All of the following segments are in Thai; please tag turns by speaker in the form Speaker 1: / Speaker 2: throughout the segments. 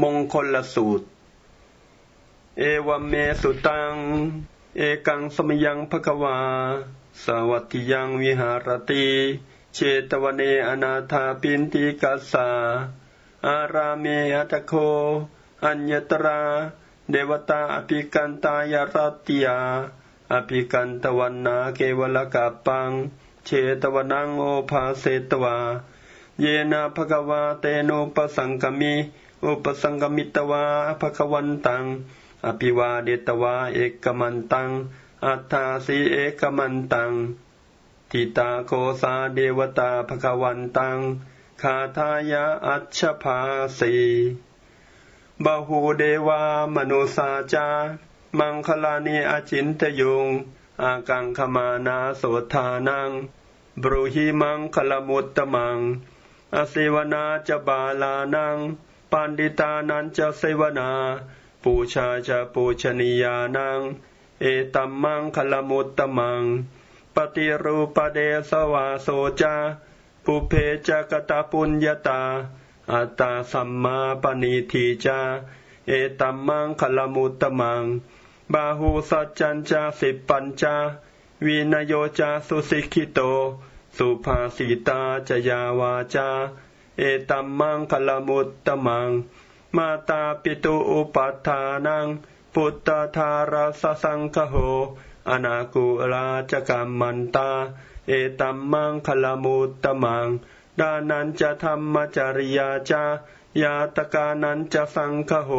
Speaker 1: มงคลละสูตร เอวเมสุตัง เอกังสมยังภควา สวัตติยังวิหารติ เชตวเนอนาถาปินติกัสสา อารามเมอัตโค อัญญตรา เดวตาอภิกันตายรติยา อภิกันตวันนาเกวลกาปัง เชตวนังโอภาเสตวา เยนะภควาเตโนปสังกมิ อุปสังกมิตวาภควันตัง อภิวาเดตวาเอกมันตัง อัตถาสีเอกมันตัง ทิตาโคสาเดวตาภควันตัง คาทายาอัชภาสีบาหูเดวามนุสาจา มังคลานีอาจินตยุง อากังขมานาโสธานัง บรูหิมังคลมุตตมัง อสิวนาจบาลานัง ปันดิตานันจะเสวนา ปูชาจะปูชนียานัง เอตัมมังคลมุตตมัง ปฏิรูปเดสวาโสจาปุเพจักตาปุญญาตา อัตตาสัมมาปณิทีจา เอตัมมังคลมุตตมัง บาหูสัจจัญจาสิปัญจา วินโยจาสุสิกิโต สุภาสิตาจยาวาจา เอตัมมังคลมุตตมัง มาตาปิตุอุปัฏฐานังพุทธธาราสสังคโห อนากุราจกรรมมันตา เอตัมมังคลมุตตมัง ดานันจะธรรมจริยาจายาตกานันจะสังคโห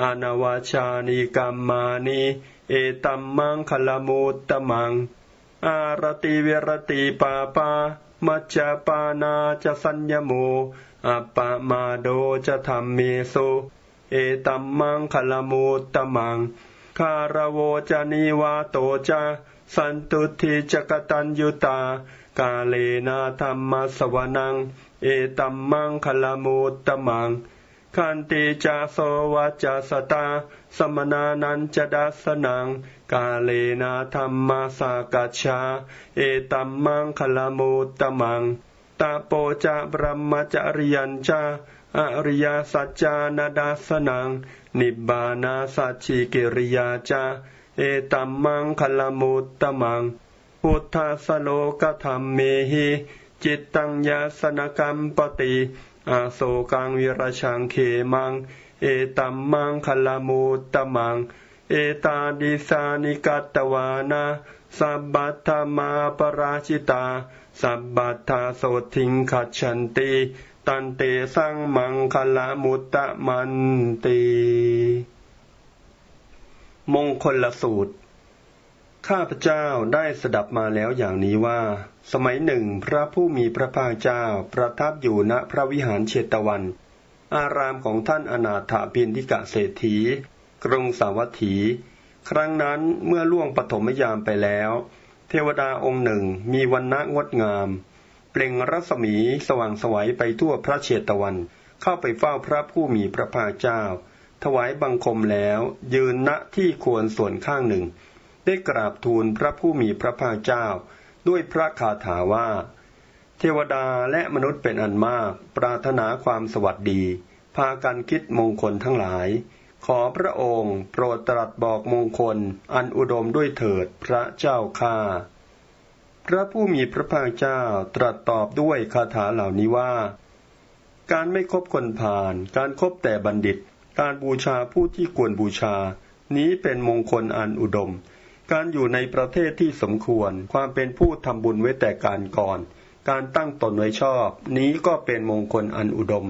Speaker 1: อนาวาชานิกรรมานิเอตัมมังคลมุตตมัง อารติเวรติปาปา มัจจปานาจะสัญญโมอัปปมาโดจะธรรมเมโสเอตัมมังคลมุตตมัง คารโวจานิวาโตจาสันตุทิจกตัญยุตา กาเลนาธรรมสวนัง เอตัมมังคลามุตตมัง คันติจาโสวัจสตา สมนานันจดัสนัง กาเลนาธรรมสากัจฉาเอตัมมังคลามุตตมัง ตาโปจะบรมจริยัญจาอริยสัจจานาดาสนัง นิบานาสัจฉิกิริยาจาเอตัมมังคลมุตตมัง พุทธสโลกธรรมเมหิ จิตตังยาสนกรรมปติ อาโศกังวิรชังเขมัง เอตัมมังคลมุตตมัง เอตาดิสานิกัตตวานาสัพบัตธมาปราชิตา สัพบัตธาโสทิงขัดฉันติ ตันเตสังมังคละมุตตะมันตี มงคลละสูตร ข้าพเจ้าได้สดับมาแล้วอย่างนี้ว่า สมัยหนึ่งพระผู้มีพระภาคเจ้าประทับอยู่ณพระวิหารเชตวัน อารามของท่านอนาถาพินทิกะเศรษฐี กรุงสาวัตถี ครั้งนั้นเมื่อล่วงปฐมยามไปแล้ว เทวดาองค์หนึ่งมีวันณะงดงาม เปล่งรัศมีสว่างสวัยไปทั่วพระเชตวัน เข้าไปเฝ้าพระผู้มีพระภาคเจ้า ถวายบังคมแล้วยืนณที่ควรส่วนข้างหนึ่ง ได้กราบทูลพระผู้มีพระภาคเจ้า ด้วยพระคาถาว่า เทวดาและมนุษย์เป็นอันมาก ปรารถนาความสวัสดี พากันคิดมงคลทั้งหลาย ขอพระองค์ โปรดตรัสบอกมงคล อันอุดมด้วยเถิดพระเจ้าข้าพระผู้มีพระภาคเจ้าตรัสตอบด้วยคาถาเหล่านี้ว่า การไม่คบคนผ่าน การครบแต่บัณฑิต การบูชาผู้ที่ควรบูชา นี้เป็นมงคลอันอุดม การอยู่ในประเทศที่สมควร ความเป็นผู้ทำบุญไว้แต่การก่อน การตั้งตนไว้ชอบ นี้ก็เป็นมงคลอันอุดม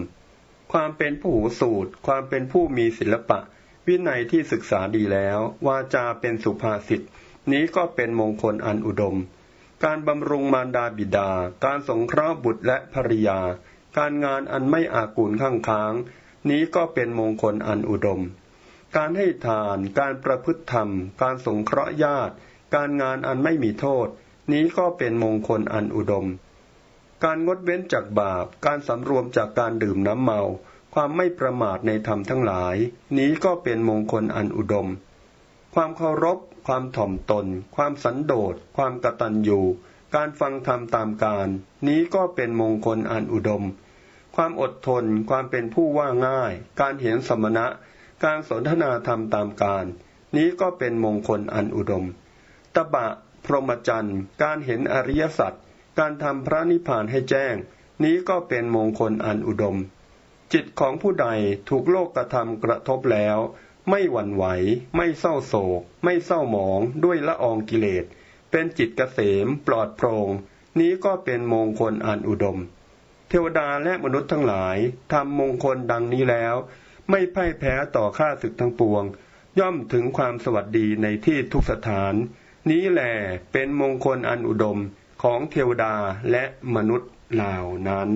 Speaker 1: ความเป็นผู้หูสูตร ความเป็นผู้มีศิลปะ วินัยที่ศึกษาดีแล้ว วาจาเป็นสุภาษิต นี้ก็เป็นมงคลอันอุดม การบำรุงมารดาบิดา การสงเคราะห์บุตรและภริยา การงานอันไม่อากูลข้างค้าง นี้ก็เป็นมงคลอันอุดม การให้ทาน การประพฤติธรรม การสงเคราะห์ญาติ การงานอันไม่มีโทษ นี้ก็เป็นมงคลอันอุดม การงดเว้นจากบาป การสำรวมจากการดื่มน้ำเมา ความไม่ประมาทในธรรมทั้งหลาย นี้ก็เป็นมงคลอันอุดม ความเคารพ ความถ่อมตน ความสันโดษ ความกตัญญู การฟังธรรมตามการ นี้ก็เป็นมงคลอันอุดมคความอดทน ความเป็นผู้ว่าง่าย การเห็นสมณะ การสนทนาธรรมตามการ นี้ก็เป็นมงคลอันอุดม ตบะ พรหมจรรย์ การเห็นอริยสัจ การทำพระนิพพานให้แจ้ง นี้ก็เป็นมงคลอันอุดม จิตของผู้ใดถูกโลกกระทำกระทบแล้ว ไม่หวั่นไหว ไม่เศร้าโศก ไม่เศร้าหมอง ด้วยละอองกิเลส เป็นจิตเกษม ปลอดโปร่ง นี้ก็เป็นมงคลอันอุดม เทวดาและมนุษย์ทั้งหลายทำมงคลดังนี้แล้ว ไม่พ่ายแพ้ต่อข้าศึกทั้งปวง ย่อมถึงความสวัสดีในที่ทุกสถาน นี้แหลเป็นมงคลอันอุดมของเทวดาและมนุษย์เหล่านั้น